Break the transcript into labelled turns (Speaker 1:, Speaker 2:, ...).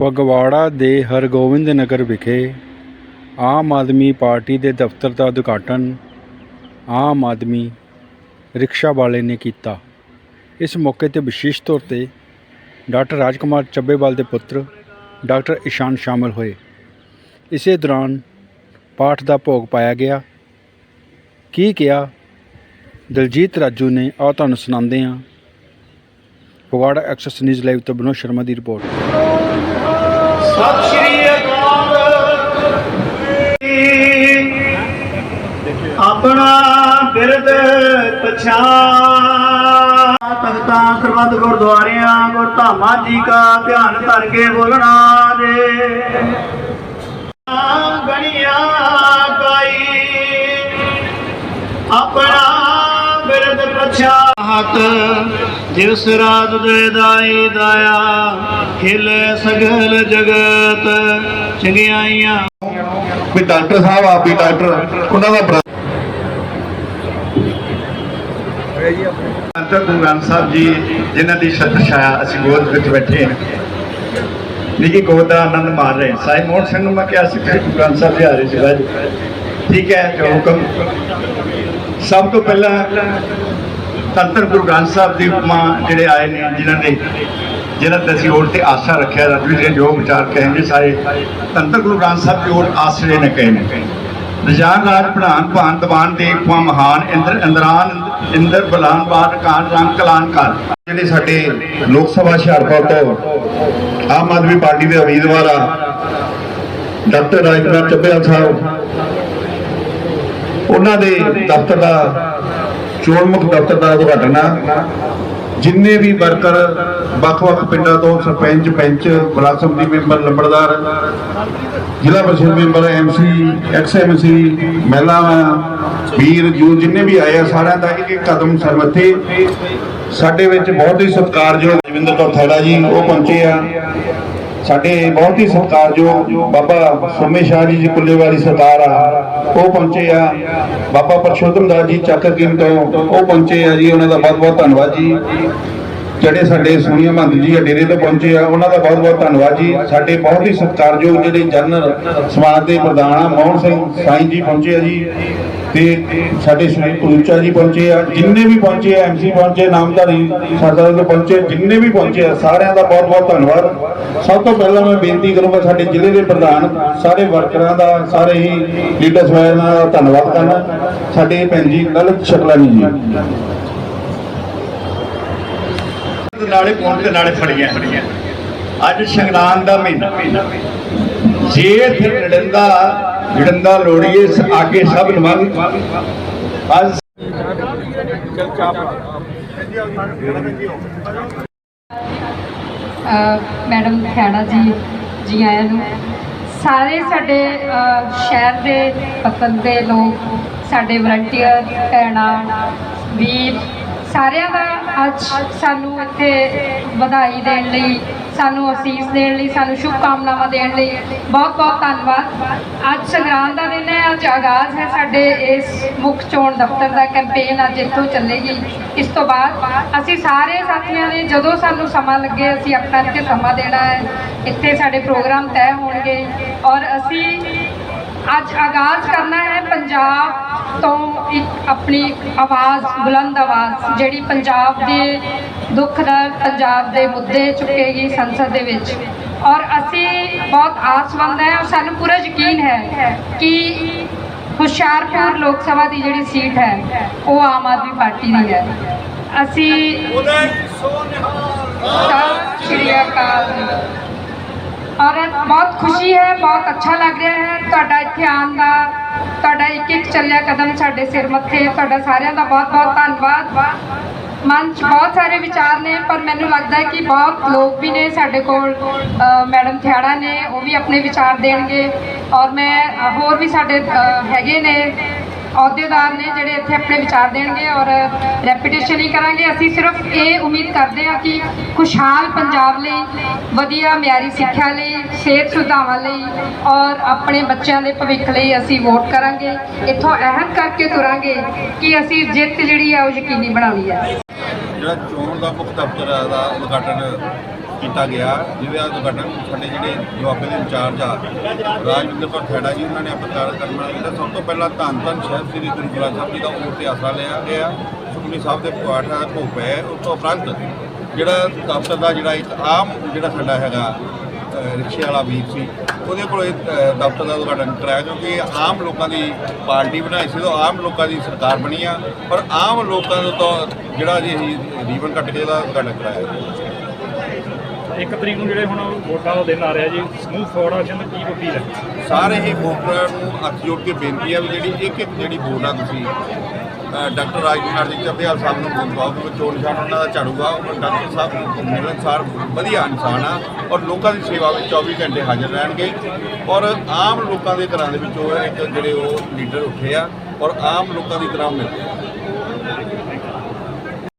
Speaker 1: ਫਗਵਾੜਾ ਦੇ ਹਰਗੋਬਿੰਦ ਨਗਰ ਵਿਖੇ ਆਮ ਆਦਮੀ ਪਾਰਟੀ ਦੇ ਦਫ਼ਤਰ ਦਾ ਉਦਘਾਟਨ ਆਮ ਆਦਮੀ ਰਿਕਸ਼ਾ ਵਾਲੇ ਨੇ ਕੀਤਾ। ਇਸ ਮੌਕੇ ਤੇ ਵਿਸ਼ੇਸ਼ ਤੌਰ ਤੇ ਡਾਕਟਰ ਰਾਜਕੁਮਾਰ ਚੱਬੇਵਾਲ ਦੇ ਪੁੱਤਰ ਡਾਕਟਰ ਇਸ਼ਾਨ ਸ਼ਾਮਲ ਹੋਏ। ਇਸੇ ਦੌਰਾਨ ਪਾਠ ਦਾ ਭੋਗ ਪਾਇਆ ਗਿਆ। ਕੀ ਕਿਹਾ? ਦਲਜੀਤ ਰਾਜੂ ਨੇ, ਆਓ ਤੁਹਾਨੂੰ ਸੁਣਾਉਂਦੇ ਹਾਂ। ਫਗਵਾੜਾ ਐਕਸੈਸ ਨਿਊਜ਼ ਲਾਈਵ ਤੋਂ ਬਨੋ ਸ਼ਰਮਾ ਦੀ ਰਿਪੋਰਟ।
Speaker 2: ਸਤਿ ਸ਼੍ਰੀ ਅਕਾਲ। ਆਪਣਾ ਬਿਰਦ ਪਛਾਣ। ਤਖਤਾਂ ਸਰਬੱਤ ਗੁਰਦੁਆਰਿਆਂ, ਗੁਰਧਾਮਾਂ ਜੀ ਕਾ ਧਿਆਨ ਧਰ ਕੇ ਬੋਲਣਾ ਦੇ ਗਣਿਆ ਕਾਈ। ਆਪਣਾ ਬਿਰਦ ਪਛਾਤ ਜਿਸ ਰਾਤ ਦੇ ਦਾਈ ਦਾਇਆ ਖਿਲੇ ਸਗਲ ਜਗਤ ਚੰਗਿਆਈਆਂ।
Speaker 3: ਵੀ ਡਾਕਟਰ ਸਾਹਿਬ ਆਪ ਵੀ ਡਾਕਟਰ ਉਹਨਾਂ ਦਾ
Speaker 2: ਸੰਤ ਗੁਰੂ ਗ੍ਰੰਥ ਸਾਹਿਬ ਜੀ ਜਿਨ੍ਹਾਂ ਦੀ ਛਤਰ ਛਾਇਆ ਅਸੀਂ ਗੋਦ ਵਿੱਚ ਬੈਠੇ ਹਾਂ। ਨਿੱਕੀ ਗੋਦ ਦਾ ਆਨੰਦ ਮਾਣ ਰਹੇ। ਸਾਹਿਬ ਮੋਹਨ ਸਿੰਘ ਨੂੰ ਮੈਂ ਕਿਹਾ ਸੀ ਕਿ ਗੁਰੂ ਗ੍ਰੰਥ ਸਾਹਿਬ ਜੀ ਆ ਰਹੇ ਸੀ ਬਾਜੀ ਠੀਕ ਹੈ ਜੋ ਹੁਕਮ। ਸਭ ਤੋਂ ਪਹਿਲਾਂ ਤੰਤਰ ਗੁਰੂ ਗ੍ਰੰਥ ਸਾਹਿਬ ਦੀ ਉਪਮਾ ਜਿਹੜੇ ਆਏ ਨੇ, ਜਿਨ੍ਹਾਂ ਨੇ ਜਿਹਨਾਂ ਤੇ ਅਸੀਂ ਹੋਰ ਤੇ ਆਸਾ ਰੱਖਿਆ ਰਤਵੀ ਦੇ ਜੋ ਵਿਚਾਰ ਕਹਿੰਦੇ ਸਾਰੇ ਤੰਤਰ ਗੁਰੂ ਗ੍ਰੰਥ ਸਾਹਿਬ ਦੀ ਓਟ ਆਸਰੇ ਨੇ ਕਹੇ ਨੇ। ਰਜਾਨ ਰਾਜ ਪ੍ਰਧਾਨ ਭਾਨ ਦਵਾਨ ਦੇ ਕੁਆ ਮਹਾਨ ਇੰਦਰ, ਇੰਦਰਾਨ, ਇੰਦਰ ਬਲਾਨ ਬਾਦ ਕਾਨ ਰੰਗ ਕਲਾਨ ਕਰ
Speaker 3: ਜਿਹੜੇ ਸਾਡੇ ਲੋਕ ਸਭਾ ਹੁਸ਼ਿਆਰਪੁਰ ਤੋਂ ਆਮ ਆਦਮੀ ਪਾਰਟੀ ਦੇ ਉਮੀਦਵਾਰ ਆ, ਡਾਕਟਰ ਰਾਜਕੁਮਾਰ ਚੱਬੇਵਾਲ ਸਾਹਿਬ, ਉਹਨਾਂ ਦੇ ਦਫ਼ਤਰ ਦਾ ਚੋਣ ਮੁਖ ਦਫ਼ਤਰ ਦਾ ਉਦਘਾਟਨ ਆ। ਜਿੰਨੇ ਵੀ ਵਰਕਰ ਵੱਖ-ਵੱਖ ਪਿੰਡਾਂ ਤੋਂ ਸਰਪੰਚ, ਪੰਚ, ਬਲਾਕ ਸਮਿਤੀ ਮੈਂਬਰ, ਲੰਬੜਦਾਰ, ਜ਼ਿਲ੍ਹਾ ਪਰਿਸ਼ਦ ਮੈਂਬਰ ਐਮਸੀ ਐਕਸਐਮਸੀ ਮਹਿਲਾਵਾਂ, ਵੀਰ, ਜੂ ਜਿੰਨੇ ਵੀ ਆਏ ਆ, ਸਾਰਿਆਂ ਦਾ ਇੱਕ ਇੱਕ ਕਦਮ ਸਰਮੱਥੇ ਸਾਡੇ ਵਿੱਚ ਬਹੁਤ ਹੀ ਸਤਿਕਾਰਯੋਗ ਜਵਿੰਦਰ ਕੌਰ ਥੈਲਾ ਜੀ, ਉਹ ਪਹੁੰਚੇ ਆ। ਸਾਡੇ ਬਹੁਤ ਹੀ ਸਤਿਕਾਰਯੋਗ ਬਾਬਾ ਸੋਮੇ ਸ਼ਾਹ ਜੀ ਜੀ ਕੁੱਲੇਵਾਲੀ ਸਰਦਾਰ ਆ, ਉਹ ਪਹੁੰਚੇ ਆ। ਬਾਬਾ ਪਰਸ਼ੋਤਮ ਦਾਸ ਜੀ ਚੱਕਰ ਕੀਮ ਤੋਂ ਉਹ ਪਹੁੰਚੇ ਆ ਜੀ, ਉਹਨਾਂ ਦਾ ਬਹੁਤ ਬਹੁਤ ਧੰਨਵਾਦ ਜੀ। ਜਿਹੜੇ ਸਾਡੇ ਸੋਨੀਆ ਮਹੰਤ ਜੀ ਆ, ਡੇਰੇ ਤੋਂ ਪਹੁੰਚੇ ਆ, ਉਹਨਾਂ ਦਾ ਬਹੁਤ ਬਹੁਤ ਧੰਨਵਾਦ ਜੀ। ਸਾਡੇ ਬਹੁਤ ਹੀ ਸਤਿਕਾਰਯੋਗ ਜਿਹੜੇ ਜਨਰਲ ਸਮਾਜ ਦੇ ਪ੍ਰਧਾਨ ਆ, ਮੋਹਨ ਸਿੰਘ ਸਾਈਂ ਜੀ ਪਹੁੰਚੇ ਆ ਜੀ। ਤੇ ਸਾਡੇ ਸ਼੍ਰੀ ਪੂਚਾ ਜੀ ਪਹੁੰਚੇ ਆ, ਜਿੰਨੇ ਵੀ ਪਹੁੰਚੇ ਆ ਐਮਸੀ ਪਹੁੰਚੇ, ਨਾਮਧਾਰੀ ਸਰਦਾਰ ਦੇ ਪਹੁੰਚੇ, ਜਿੰਨੇ ਵੀ ਪਹੁੰਚੇ ਆ, ਸਾਰਿਆਂ ਦਾ ਬਹੁਤ ਬਹੁਤ ਧੰਨਵਾਦ। ਸਭ ਤੋਂ ਪਹਿਲਾਂ ਮੈਂ ਬੇਨਤੀ ਕਰੂੰਗਾ ਸਾਡੇ ਜ਼ਿਲ੍ਹੇ ਦੇ ਪ੍ਰਧਾਨ, ਸਾਰੇ ਵਰਕਰਾਂ ਦਾ, ਸਾਰੇ ਹੀ ਲੀਡਰਸ ਵਾਲਿਆਂ ਦਾ ਧੰਨਵਾਦ ਕਰਨਾ ਸਾਡੇ ਭੈਣ ਜੀ ਲਲਿਤ ਸ਼ਕਲਾਨੀ ਜੀ।
Speaker 2: ਨਾਲੇ ਕੋਣ ਤੇ ਨਾਲੇ ਫੜੀਆਂ ਅੱਜ ਸੰਗਰਾਂਦ ਦਾ ਮਹੀਨਾ। ਜੇ ਇੱਥੇ ਲੜੰਦਾ ਲੜੰਦਾ ਲੋੜੀਏ ਆਗੇ ਸਭ ਨਮੰਗ ਅੱਜ
Speaker 4: ਮੈਡਮ ਖੈੜਾ ਜੀ ਜੀ ਆਇਆਂ ਨੂੰ। ਸਾਰੇ ਸਾਡੇ ਸ਼ਹਿਰ ਦੇ ਪਤਨ ਦੇ ਲੋਕ, ਸਾਡੇ ਵਲੰਟੀਅਰ, ਭੈਣਾਂ, ਵੀਰ ਸਾਰਿਆਂ ਦਾ ਅੱਜ ਸਾਨੂੰ ਇੱਥੇ ਵਧਾਈ ਦੇਣ ਲਈ, ਸਾਨੂੰ ਅਸੀਸ ਦੇਣ ਲਈ, ਸਾਨੂੰ ਸ਼ੁਭ ਕਾਮਨਾਵਾਂ ਦੇਣ ਲਈ ਬਹੁਤ ਬਹੁਤ ਧੰਨਵਾਦ। ਅੱਜ ਸੰਗਰਾਂਦ ਦਾ ਦਿਨ ਹੈ, ਅੱਜ ਆਗਾਜ਼ ਹੈ ਸਾਡੇ ਇਸ ਮੁੱਖ ਚੋਣ ਦਫ਼ਤਰ ਦਾ ਕੈਂਪੇਨ ਅੱਜ ਇੱਥੋਂ ਚੱਲੇਗੀ। ਇਸ ਤੋਂ ਬਾਅਦ ਅਸੀਂ ਸਾਰੇ ਸਾਥੀਆਂ ਨੇ ਜਦੋਂ ਸਾਨੂੰ ਸਮਾਂ ਲੱਗੇ, ਅਸੀਂ ਆਪਣਾ ਇੱਥੇ ਸਮਾਂ ਦੇਣਾ ਹੈ। ਇੱਥੇ ਸਾਡੇ ਪ੍ਰੋਗਰਾਮ ਤੈਅ ਹੋਣਗੇ ਔਰ ਅਸੀਂ ਅੱਜ ਆਗਾਜ਼ ਕਰਨਾ ਹੈ ਪੰਜਾਬ ਤੋਂ ਇੱਕ ਆਪਣੀ ਆਵਾਜ਼ ਬੁਲੰਦ ਆਵਾਜ਼ ਜਿਹੜੀ ਪੰਜਾਬ ਦੇ ਦੁੱਖ ਦਰਦ ਪੰਜਾਬ ਦੇ ਮੁੱਦੇ ਚੁੱਕੇਗੀ ਸੰਸਦ ਦੇ ਵਿੱਚ। ਔਰ ਅਸੀਂ ਬਹੁਤ ਆਸਵੰਦ ਹੈ ਔਰ ਸਾਨੂੰ ਪੂਰਾ ਯਕੀਨ ਹੈ ਕਿ ਹੁਸ਼ਿਆਰਪੁਰ ਲੋਕ ਸਭਾ ਦੀ ਜਿਹੜੀ ਸੀਟ ਹੈ ਉਹ ਆਮ ਆਦਮੀ ਪਾਰਟੀ ਦੀ ਹੈ। ਅਸੀਂ ਸਤਿ ਸ਼੍ਰੀ ਅਕਾਲ। ਔਰ ਬਹੁਤ ਖੁਸ਼ੀ ਹੈ, ਬਹੁਤ ਅੱਛਾ ਲੱਗ ਰਿਹਾ ਹੈ। ਤੁਹਾਡਾ ਇੱਥੇ ਆਉਣ ਦਾ, ਤੁਹਾਡਾ ਇੱਕ ਇੱਕ ਚੱਲਿਆ ਕਦਮ ਸਾਡੇ ਸਿਰ ਮੱਥੇ, ਤੁਹਾਡਾ ਸਾਰਿਆਂ ਦਾ ਬਹੁਤ ਬਹੁਤ ਧੰਨਵਾਦ। ਮਨ 'ਚ ਬਹੁਤ ਸਾਰੇ ਵਿਚਾਰ ਨੇ, ਪਰ ਮੈਨੂੰ ਲੱਗਦਾ ਹੈ ਕਿ ਬਹੁਤ ਲੋਕ ਵੀ ਨੇ ਸਾਡੇ ਕੋਲ। ਮੈਡਮ ਥਿਆੜਾ ਨੇ, ਉਹ ਵੀ ਆਪਣੇ ਵਿਚਾਰ ਦੇਣਗੇ। ਔਰ ਮੈਂ, ਹੋਰ ਵੀ ਸਾਡੇ ਹੈਗੇ ਨੇ। ਅਹੁਦੇਦਾਰ ਨੇ ਜਿਹੜੇ ਇੱਥੇ ਆਪਣੇ ਵਿਚਾਰ ਦੇਣਗੇ ਔਰ ਰੈਪੀਟੇਸ਼ਨ ਹੀ ਕਰਾਂਗੇ। ਅਸੀਂ ਸਿਰਫ ਇਹ ਉਮੀਦ ਕਰਦੇ ਹਾਂ ਕਿ ਖੁਸ਼ਹਾਲ ਪੰਜਾਬ ਲਈ, ਵਧੀਆ ਮਿਆਰੀ ਸਿੱਖਿਆ ਲਈ, ਸਿਹਤ ਸੁਵਿਧਾਵਾਂ ਲਈ ਔਰ ਆਪਣੇ ਬੱਚਿਆਂ ਦੇ ਭਵਿੱਖ ਲਈ ਅਸੀਂ ਵੋਟ ਕਰਾਂਗੇ। ਇੱਥੋਂ ਅਹਿਮ ਕਰਕੇ ਤੁਰਾਂਗੇ ਕਿ ਅਸੀਂ ਜਿੱਤ ਜਿਹੜੀ ਆ ਉਹ ਯਕੀਨੀ ਬਣਾਉਣੀ ਹੈ।
Speaker 3: ਜਿਹੜਾ ਚੋਣ ਦਾ ਮੁੱਖ ਦਫ਼ਤਰ ਦਾ ਉਦਘਾਟਨ ਕੀਤਾ ਗਿਆ ਜਿਹਦੇ ਉਦਘਾਟਨ ਸਾਡੇ ਜਿਹੜੇ ਦੁਆਬੇ ਦੇ ਇੰਚਾਰਜ ਆ ਰਾਜਵਿੰਦਰ ਕੌਰ ਖੈੜਾ ਜੀ ਉਹਨਾਂ ਨੇ ਪੱਤਰਕਾਰ ਕਰਨਾ ਜਿਹੜਾ ਸਭ ਤੋਂ ਪਹਿਲਾਂ ਧੰਨ ਧੰਨ ਸਾਹਿਬ ਸ੍ਰੀ ਗੁਰੂ ਗ੍ਰੰਥ ਸਾਹਿਬ ਜੀ ਦਾ ਉਹ ਤੇ ਆਸਰਾ ਲਿਆ ਗਿਆ। ਸੁਖਮਨੀ ਸਾਹਿਬ ਦੇ ਪਾਠ ਦਾ ਭੋਗ ਪਿਆ ਉਸ ਤੋਂ ਉਪਰੰਤ ਜਿਹੜਾ ਦਫ਼ਤਰ ਦਾ ਜਿਹੜਾ ਇੱਕ ਆਮ ਜਿਹੜਾ ਸਾਡਾ ਹੈਗਾ ਰਿਕਸ਼ੇ ਵਾਲਾ ਵੀਰ ਸੀ ਉਹਦੇ ਕੋਲ ਇਹ, ਦਫ਼ਤਰ ਦਾ ਉਦਘਾਟਨ ਕਰਾਇਆ ਕਿਉਂਕਿ ਆਮ ਲੋਕਾਂ ਦੀ ਪਾਰਟੀ ਬਣਾਈ ਸੀ ਤਾਂ ਆਮ ਲੋਕਾਂ ਦੀ ਸਰਕਾਰ ਬਣੀ ਆ ਪਰ ਆਮ ਲੋਕਾਂ ਨੂੰ ਤਾਂ ਜਿਹੜਾ ਜੀ ਅਸੀਂ ਰੀਬਨ ਕੱਟ ਕੇ ਇਹਦਾ ਉਦਘਾਟਨ ਕਰਾਇਆ।
Speaker 5: ਇੱਕ ਤਰੀਕ ਨੂੰ ਜਿਹੜੇ ਹੁਣ ਵੋਟਾਂ ਦਾ ਦਿਨ ਆ ਰਿਹਾ ਜੀ ਸਮੂਹ ਫੋਰਡਸ਼ਨ ਦੀ ਕੀ ਅਪੀਲ ਹੈ?
Speaker 3: ਸਾਰੇ ਹੀ ਵੋਟਰਾਂ ਨੂੰ ਹੱਥ ਜੋੜ ਕੇ ਬੇਨਤੀ ਆ ਵੀ ਜਿਹੜੀ ਇੱਕ ਇੱਕ ਜਿਹੜੀ ਵੋਟ ਆ ਤੁਸੀਂ ਅ, ਡਾਕਟਰ ਰਾਜਕੁਮਾਰ ਜੀ ਚੱਬੇਵਾਲ ਸਾਹਿਬ ਨੂੰ ਵੋਟ ਪਾਓ ਕਿਉਂਕਿ ਚੋਣ ਨਿਸ਼ਾਨ ਉਹਨਾਂ ਦਾ ਝਾੜੂਗਾ ਉਹ ਡਾਕਟਰ ਸਾਹਿਬ ਮਿਲਣਸਾਰ ਵਧੀਆ ਇਨਸਾਨ ਆ ਔਰ ਲੋਕਾਂ ਦੀ ਸੇਵਾ ਵਿੱਚ 24 ਘੰਟੇ ਹਾਜ਼ਰ ਰਹਿਣਗੇ ਔਰ ਆਮ ਲੋਕਾਂ ਦੇ ਘਰਾਂ ਦੇ ਵਿੱਚ ਉਹ ਇੱਕ ਜਿਹੜੇ ਉਹ ਲੀਡਰ ਉੱਠੇ ਆ ਔਰ ਆਮ ਲੋਕਾਂ ਦੀ ਤਰ੍ਹਾਂ ਮਿਲਦੇ ਆ।